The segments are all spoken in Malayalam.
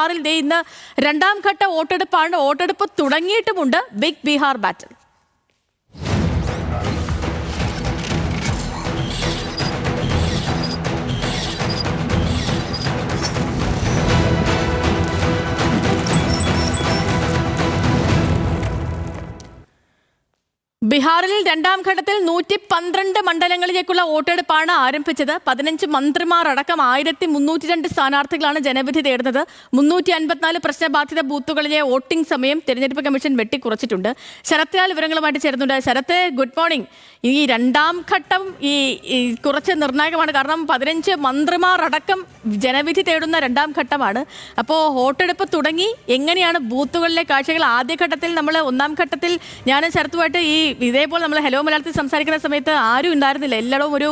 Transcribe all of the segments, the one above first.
ബീഹാറിൽ ദേ ഇന്ന് രണ്ടാം ഘട്ട വോട്ടെടുപ്പാണ് വോട്ടെടുപ്പ് തുടങ്ങിയിട്ടുമുണ്ട് ബിഗ് ബീഹാർ ബാറ്റിൽ. ബീഹാറിൽ രണ്ടാം ഘട്ടത്തിൽ നൂറ്റി പന്ത്രണ്ട് മണ്ഡലങ്ങളിലേക്കുള്ള വോട്ടെടുപ്പാണ് ആരംഭിച്ചത്. പതിനഞ്ച് മന്ത്രിമാർ അടക്കം ആയിരത്തി മുന്നൂറ്റി രണ്ട് സ്ഥാനാർത്ഥികളാണ് ജനവിധി തേടുന്നത്. മുന്നൂറ്റി അൻപത്തിനാല് പ്രശ്നബാധിത ബൂത്തുകളിലെ വോട്ടിംഗ് സമയം തെരഞ്ഞെടുപ്പ് കമ്മീഷൻ വെട്ടിക്കുറച്ചിട്ടുണ്ട്. ശരത്ലാൽ വിവരങ്ങളുമായിട്ട് ചേരുന്നുണ്ട്. Sarath good morning. ഈ രണ്ടാം ഘട്ടം ഈ കുറച്ച് നിർണായകമാണ്. കാരണം പതിനഞ്ച് മന്ത്രിമാർ അടക്കം ജനവിധി തേടുന്ന രണ്ടാം ഘട്ടമാണ്. അപ്പോൾ വോട്ടെടുപ്പ് തുടങ്ങി. എങ്ങനെയാണ് ബൂത്തുകളിലെ കാഴ്ചകൾ? ആദ്യഘട്ടത്തിൽ നമ്മൾ ഒന്നാം ഘട്ടത്തിൽ ഞാൻ ശരത്തുമായിട്ട് ഈ ഇതേപോലെ നമ്മൾ ഹലോ മലയാളത്തിൽ സംസാരിക്കുന്ന സമയത്ത് ആരും ഉണ്ടായിരുന്നില്ല. എല്ലാവരും ഒരു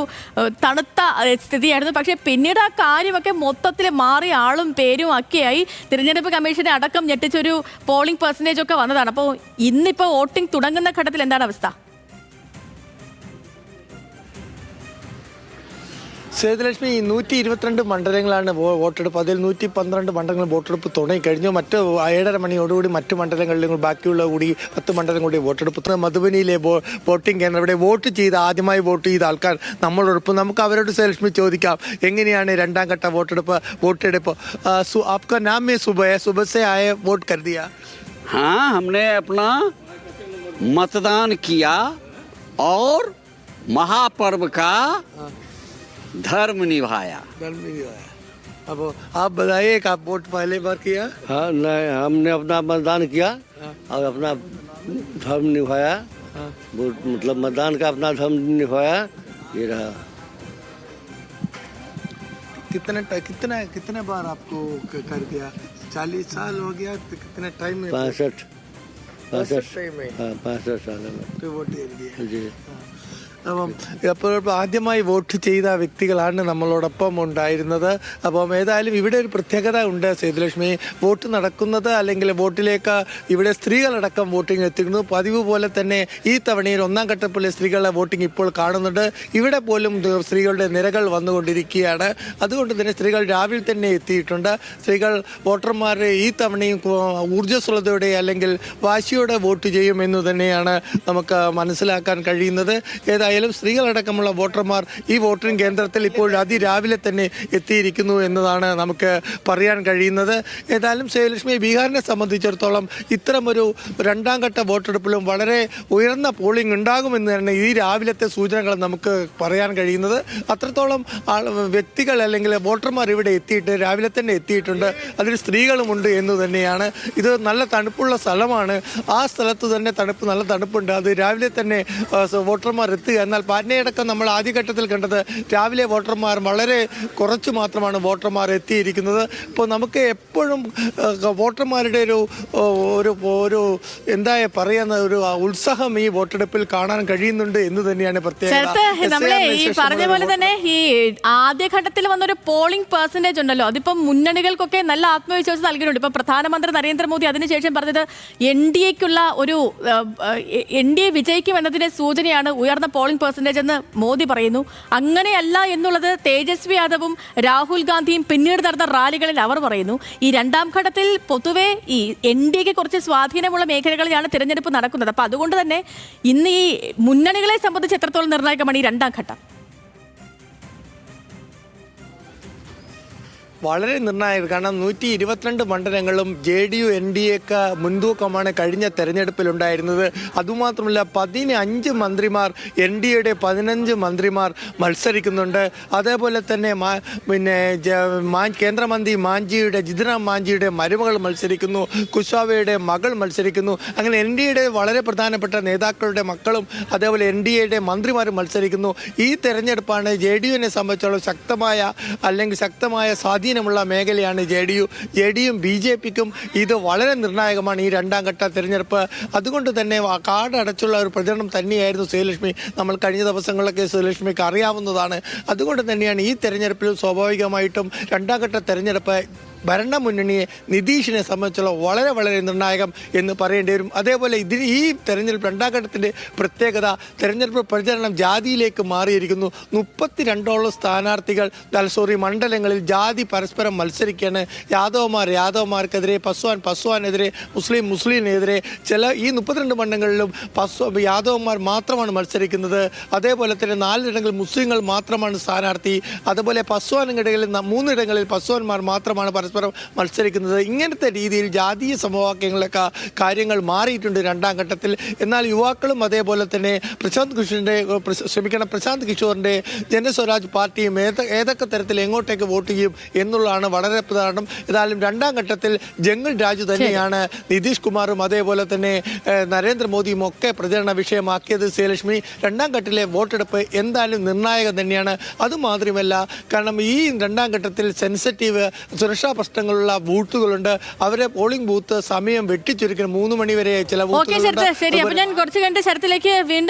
തണുത്ത സ്ഥിതിയായിരുന്നു. പക്ഷേ പിന്നീട് ആ കാര്യമൊക്കെ മൊത്തത്തിൽ മാറി ആളും പേരും ഒക്കെയായി തിരഞ്ഞെടുപ്പ് കമ്മീഷനെ അടക്കം ഞെട്ടിച്ചൊരു പോളിംഗ് പെർസെന്റേജ് ഒക്കെ വന്നതാണ്. അപ്പോൾ ഇന്നിപ്പോൾ വോട്ടിംഗ് തുടങ്ങുന്ന ഘട്ടത്തിൽ എന്താണ് അവസ്ഥ? സേതുലക്ഷ്മി നൂറ്റി ഇരുപത്തിരണ്ട് മണ്ഡലങ്ങളാണ് വോ- വോട്ടെടുപ്പ് അതിൽ നൂറ്റി പന്ത്രണ്ട് മണ്ഡലങ്ങൾ വോട്ടെടുപ്പ് തുടങ്ങി കഴിഞ്ഞു മറ്റ് ഏഴര മണിയോടുകൂടി മറ്റ് മണ്ഡലങ്ങളിലും കൂടി ബാക്കിയുള്ള കൂടി പത്ത് മണ്ഡലം കൂടി വോട്ടെടുപ്പ് തുടങ്ങി. മധുബനിയിലെ വോ- വോട്ടിംഗ് കേന്ദ്രം ഇവിടെ വോട്ട് ചെയ്ത ആദ്യമായി വോട്ട് ചെയ്ത ആൾക്കാർ നമ്മളോടൊപ്പം നമുക്ക് അവരോട് സേലക്ഷ്മി ചോദിക്കാം എങ്ങനെയാണ് രണ്ടാം ഘട്ട വോട്ടെടുപ്പ് വോട്ടെടുപ്പ് ആ, സു- ആപ്കാ നാം മേ സുബഹ है सुबह से आए वोट कर दिया हाँ हमने अपना मतदान किया और महापर्व का धर्म निभाया। दल में ही आया अब आप बताइए कि आप वोट पहले बार किया? हाँ नहीं हमने अपना मतदान किया और अपना धर्म निभाया। हाँ। वोट मतलब मतदान का अपना धर्म निभाया ये रहा। कितने कितना कितने बार आपको कर दिया? चालीस साल हो गया तो कितने टाइम में? पैंसठ पैंसठ टाइम में। हाँ पैंसठ साल में पे वोट दे दिया जी। അപ്പം അപ്പോൾ ആദ്യമായി വോട്ട് ചെയ്ത വ്യക്തികളാണ് നമ്മളോടൊപ്പം ഉണ്ടായിരുന്നത്. അപ്പം ഏതായാലും ഇവിടെ ഒരു പ്രത്യേകത ഉണ്ട് സേതുലക്ഷ്മി. വോട്ട് നടക്കുന്നത് അല്ലെങ്കിൽ വോട്ടിലേക്ക് ഇവിടെ സ്ത്രീകളടക്കം വോട്ടിംഗ് എത്തിക്കുന്നു. പതിവ് പോലെ തന്നെ ഈ തവണയിൽ ഒന്നാം ഘട്ടത്തിലെ സ്ത്രീകളുടെ വോട്ടിംഗ് ഇപ്പോൾ കാണുന്നുണ്ട്. ഇവിടെ പോലും സ്ത്രീകളുടെ നിരകൾ വന്നുകൊണ്ടിരിക്കുകയാണ്. അതുകൊണ്ട് തന്നെ സ്ത്രീകൾ രാവിലെ തന്നെ എത്തിയിട്ടുണ്ട്. സ്ത്രീകൾ വോട്ടർമാർ ഈ തവണയും ഊർജസ്വലതയുടെ അല്ലെങ്കിൽ വാശിയോടെ വോട്ട് ചെയ്യുമെന്ന് തന്നെയാണ് നമുക്ക് മനസ്സിലാക്കാൻ കഴിയുന്നത്. ഏതായാലും സ്ത്രീകളടക്കമുള്ള വോട്ടർമാർ ഈ വോട്ടിംഗ് കേന്ദ്രത്തിൽ ഇപ്പോൾ അതിരാവിലെ തന്നെ എത്തിയിരിക്കുന്നു എന്നതാണ് നമുക്ക് പറയാൻ കഴിയുന്നത്. ഏതായാലും ശ്രീലക്ഷ്മി ബീഹാറിനെ സംബന്ധിച്ചിടത്തോളം ഇത്തരമൊരു രണ്ടാം ഘട്ട വോട്ടെടുപ്പിലും വളരെ ഉയർന്ന പോളിംഗ് ഉണ്ടാകുമെന്ന് തന്നെ ഈ രാവിലത്തെ സൂചനകൾ നമുക്ക് പറയാൻ കഴിയുന്നത്. അത്രത്തോളം വ്യക്തികൾ അല്ലെങ്കിൽ വോട്ടർമാർ ഇവിടെ എത്തിയിട്ട് രാവിലെ തന്നെ എത്തിയിട്ടുണ്ട്. അതിൽ സ്ത്രീകളുമുണ്ട് എന്ന് തന്നെയാണ്. ഇത് നല്ല തണുപ്പുള്ള സ്ഥലമാണ്. ആ സ്ഥലത്ത് തന്നെ തണുപ്പ് നല്ല തണുപ്പുണ്ട്. അത് രാവിലെ തന്നെ വോട്ടർമാർ എത്തുക എന്നാൽ പാറ്റ്നയടക്കം നമ്മൾ ആദ്യഘട്ടത്തിൽ കണ്ടത് രാവിലെ വോട്ടർമാർ വളരെ കുറച്ച് മാത്രമാണ് വോട്ടർമാർ എത്തിയിരിക്കുന്നത്. ഇപ്പോൾ നമുക്ക് എപ്പോഴും വോട്ടർമാരുടെ ഒരു ഒരു ഒരു എന്താ പറയുന്ന ഒരു ഉത്സാഹം ഈ വോട്ടെടുപ്പിൽ കാണാൻ കഴിയുന്നുണ്ട് എന്ന് തന്നെയാണ് പ്രത്യേകത. എസ് ഈ പറഞ്ഞ പോലെ തന്നെ ഈ ആദ്യഘട്ടത്തിൽ വന്നൊരു പോളിംഗ് പെർസെന്റേജ് ഉണ്ടല്ലോ. അതിപ്പം മുന്നണികൾക്കൊക്കെ നല്ല ആത്മവിശ്വാസം നൽകിയിട്ടുണ്ട്. ഇപ്പൊ പ്രധാനമന്ത്രി നരേന്ദ്രമോദി അതിനുശേഷം പറഞ്ഞത് എൻ ഡി എക്കുള്ള ഒരു എൻ ഡി എ വിജയിക്കും എന്നതിന്റെ സൂചനയാണ് ഉയർന്ന പോളിംഗ് പെർസെന്റേജ് എന്ന് മോദി പറയുന്നു. അങ്ങനെയല്ല എന്നുള്ളത് തേജസ്വി യാദവും രാഹുൽ ഗാന്ധിയും പിന്നീട് നടന്ന റാലികളിൽ അവർ പറയുന്നു. ഈ രണ്ടാം ഘട്ടത്തിൽ പൊതുവെ ഈ എൻ ഡി എക്ക് കുറച്ച് സ്വാധീനമുള്ള മേഖലകളിലാണ് തിരഞ്ഞെടുപ്പ് നടക്കുന്നത്. അപ്പോൾ അതുകൊണ്ട് തന്നെ ഇന്ന് ഈ മുന്നണികളെ സംബന്ധിച്ച് എത്രത്തോളം നിർണായകമാണ് ഈ രണ്ടാം ഘട്ടം? വളരെ നിർണായകം. കാരണം നൂറ്റി ഇരുപത്തിരണ്ട് മണ്ഡലങ്ങളും J D U N D എക്ക് മുൻതൂക്കമാണ് കഴിഞ്ഞ തെരഞ്ഞെടുപ്പിലുണ്ടായിരുന്നത്. അതുമാത്രമല്ല പതിനഞ്ച് മന്ത്രിമാർ എൻ ഡി എയുടെ പതിനഞ്ച് മന്ത്രിമാർ മത്സരിക്കുന്നുണ്ട്. അതേപോലെ തന്നെ പിന്നെ കേന്ദ്രമന്ത്രി മാഞ്ചിയുടെ ജിതിറാം മാഞ്ചിയുടെ മരുമകൾ മത്സരിക്കുന്നു. കുശാവയുടെ മകൾ മത്സരിക്കുന്നു. അങ്ങനെ എൻ ഡി എയുടെ വളരെ പ്രധാനപ്പെട്ട നേതാക്കളുടെ മക്കളും അതേപോലെ എൻ ഡി എയുടെ മന്ത്രിമാരും മത്സരിക്കുന്നു. ഈ തെരഞ്ഞെടുപ്പാണ് ജെ ഡി യുവിനെ സംബന്ധിച്ചോളം ശക്തമായ അല്ലെങ്കിൽ ശക്തമായ സ്വാധീനമുള്ള മേഖലയാണ് J D U J D യും ബി ജെ പിക്കും ഇത് വളരെ നിർണായകമാണ് ഈ രണ്ടാം ഘട്ട തിരഞ്ഞെടുപ്പ്. അതുകൊണ്ട് തന്നെ കാർഡ് അടച്ചുള്ള ഒരു പ്രചരണം തന്നെയായിരുന്നു ശ്രീലക്ഷ്മി നമ്മൾ കഴിഞ്ഞ ദിവസങ്ങളിലൊക്കെ ശ്രീലക്ഷ്മിക്ക് അറിയാവുന്നതാണ്. അതുകൊണ്ട് തന്നെയാണ് ഈ തെരഞ്ഞെടുപ്പിൽ സ്വാഭാവികമായിട്ടും രണ്ടാം ഘട്ട തെരഞ്ഞെടുപ്പ് ഭരണമുന്നണിയെ നിതീഷിനെ സംബന്ധിച്ചുള്ള വളരെ വളരെ നിർണായകം എന്ന് പറയേണ്ടി വരും. അതേപോലെ ഇതിന് ഈ തെരഞ്ഞെടുപ്പ് രണ്ടാം ഘട്ടത്തിന്റെ പ്രത്യേകത തെരഞ്ഞെടുപ്പ് പ്രചരണം ജാതിയിലേക്ക് മാറിയിരിക്കുന്നു. മുപ്പത്തിരണ്ടോളം സ്ഥാനാർത്ഥികൾ സോറി മണ്ഡലങ്ങളിൽ ജാതി പരസ്പരം മത്സരിക്കുകയാണ്. യാദവമാർ യാദവമാർക്കെതിരെ പസ്വാൻ പസ്വാനെതിരെ മുസ്ലിം മുസ്ലിമിനെതിരെ ചില ഈ മുപ്പത്തിരണ്ട് മണ്ഡലങ്ങളിലും പസ്വ യാദവന്മാർ മാത്രമാണ് മത്സരിക്കുന്നത്. അതേപോലെ തന്നെ നാലിടങ്ങളിൽ മുസ്ലിങ്ങൾ മാത്രമാണ് സ്ഥാനാർത്ഥി. അതുപോലെ പസ്വാനിടങ്ങളിൽ മൂന്നിടങ്ങളിൽ പസ്വാന്മാർ മാത്രമാണ് പരസ്പരം മത്സരിക്കുന്നത് ഇങ്ങനത്തെ രീതിയിൽ ജാതീയ സമവാക്യങ്ങളിലൊക്കെ കാര്യങ്ങൾ മാറിയിട്ടുണ്ട് രണ്ടാം ഘട്ടത്തിൽ. എന്നാൽ യുവാക്കളും അതേപോലെ തന്നെ പ്രശാന്ത് കിഷോറിന്റെ ക്ഷമിക്കണം പ്രശാന്ത് കിഷോറിന്റെ ജനസ്വരാജ് പാർട്ടിയും ഏത ഏതൊക്കെ തരത്തിൽ എങ്ങോട്ടേക്ക് വോട്ട് ചെയ്യും എന്നുള്ളതാണ് വളരെ പ്രധാനം. ഏതായാലും രണ്ടാം ഘട്ടത്തിൽ ജംഗിൾ രാജു തന്നെയാണ് നിതീഷ് കുമാറും അതേപോലെ തന്നെ നരേന്ദ്രമോദിയും ഒക്കെ പ്രചരണ വിഷയമാക്കിയത് ശ്രീലക്ഷ്മി. രണ്ടാം ഘട്ടത്തിലെ വോട്ടെടുപ്പ് എന്തായാലും നിർണായകം തന്നെയാണ്. അതുമാത്രമല്ല കാരണം ഈ രണ്ടാം ഘട്ടത്തിൽ സെൻസിറ്റീവ് സുരക്ഷാ പ്രശ്നങ്ങളുള്ള ബൂത്തുകളുണ്ട്. അവരെ പോളിംഗ് ബൂത്ത് സമയം വെട്ടിച്ചുരുക്കണം മൂന്ന് മണി വരെ ചില ബൂത്തുകൾ ശരത്ത് ശരി. അപ്പൊ ബൂത്തുകളുണ്ട് ഞാൻ കുറച്ച് കണ്ട് ശരത്തിലേക്ക് വീണ്ടും